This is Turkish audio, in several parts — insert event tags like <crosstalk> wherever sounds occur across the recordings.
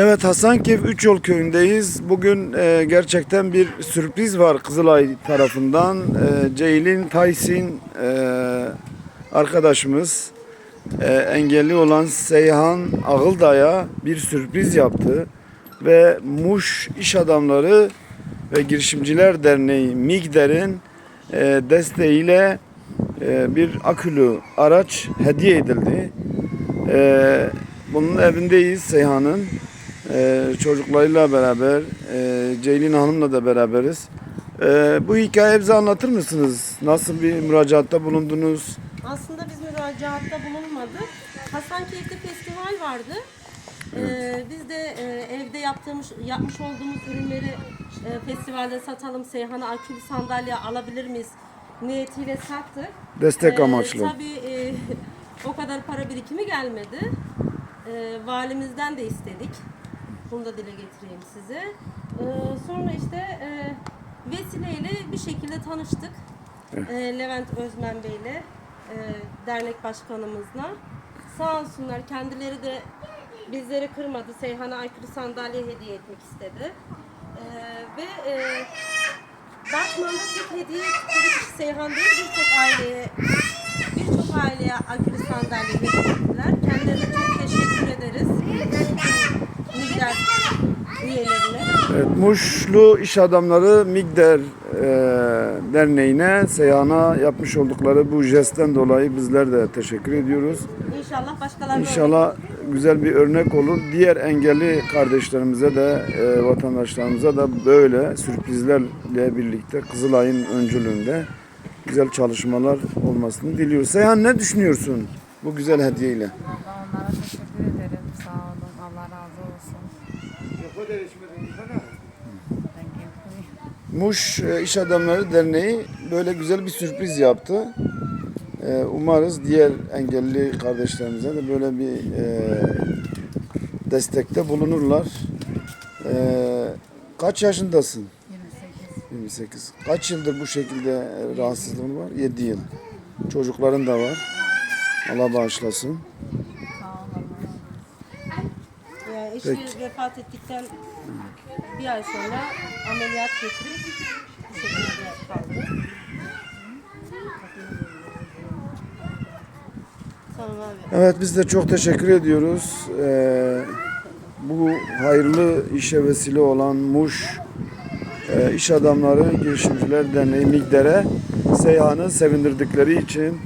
Evet Hasankeyf Üçyol köyündeyiz. Bugün e, gerçekten bir sürpriz var Kızılay tarafından. E, Ceylin Taysin e, arkadaşımız e, engelli olan Seyhan Ağılday'a bir sürpriz yaptı. Ve Muş İş Adamları ve Girişimciler Derneği MİGDER'in e, desteğiyle e, bir akülü araç hediye edildi. E, bunun evindeyiz Seyhan'ın. Ee, çocuklarıyla beraber, e, Ceylin Hanım'la da beraberiz. Ee, bu hikayeyi bize anlatır mısınız? Nasıl bir müracaatta bulundunuz? Aslında biz müracaatta bulunmadık. Hasankeyf'te festival vardı. Ee, biz de e, evde yaptığımız, yapmış olduğumuz ürünleri e, festivalde satalım, Seyhan'a akülü sandalye alabilir miyiz niyetiyle sattık. Destek Ee, amaçlı. Tabii e, <laughs> o kadar para birikimi gelmedi. Ee, valimizden de istedik. Bunu da dile getireyim size. Ee, sonra işte e, vesileyle bir şekilde tanıştık. Ee, Levent Özmen Bey'le, e, dernek başkanımızla. Sağ olsunlar kendileri de bizleri kırmadı. Seyhan'a aykırı sandalye hediye etmek istedi. Ee, ve e, Batman'da tek hediye kişi Seyhan değil, birçok aileye birçok aileye akülü sandalye hediye ettiler. Kendilerine çok teşekkür ederiz. Üyelerine. Evet, Muşlu İş Adamları MİGDER e, Derneği'ne Seyhan'a yapmış oldukları bu jestten dolayı bizler de teşekkür ediyoruz. İnşallah başkalarına İnşallah güzel bir örnek olur. Diğer engelli kardeşlerimize de e, vatandaşlarımıza da böyle sürprizlerle birlikte Kızılay'ın öncülüğünde güzel çalışmalar olmasını diliyoruz. Seyhan ne düşünüyorsun bu güzel hediyeyle? Valla onlara teşekkür ederim. Sağ olun. Allah razı olsun. Thank you. Muş e, İş Adamları Derneği böyle güzel bir sürpriz yaptı. E, Umarız diğer engelli kardeşlerimize de böyle bir e, destekte bulunurlar. Kaç yaşındasın? 28. 28. Kaç yıldır bu şekilde rahatsızlığın var? 7 yıl. Çocukların da var. Allah bağışlasın. Yani eşi vefat ettikten bir ay sonra ameliyat geçirip bu şekilde kaldı. Evet biz de çok teşekkür ediyoruz. Ee, bu hayırlı işe vesile olan Muş e, İş Adamları Girişimciler Derneği MİGDER'e Seyhan'ı sevindirdikleri için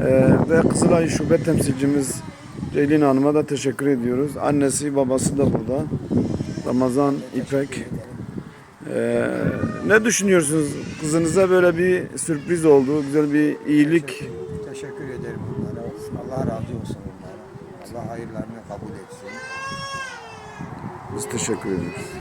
e, ve Kızılay Şube Temsilcimiz Ceylin Hanım'a da teşekkür ediyoruz. Annesi babası da burada. Ramazan İpek. Ee, ne düşünüyorsunuz? Kızınıza böyle bir sürpriz oldu. Güzel bir iyilik Teşekkür ederim onlara. Allah razı olsun onlara. Allah hayırlarını kabul etsin. biz teşekkür ediyoruz.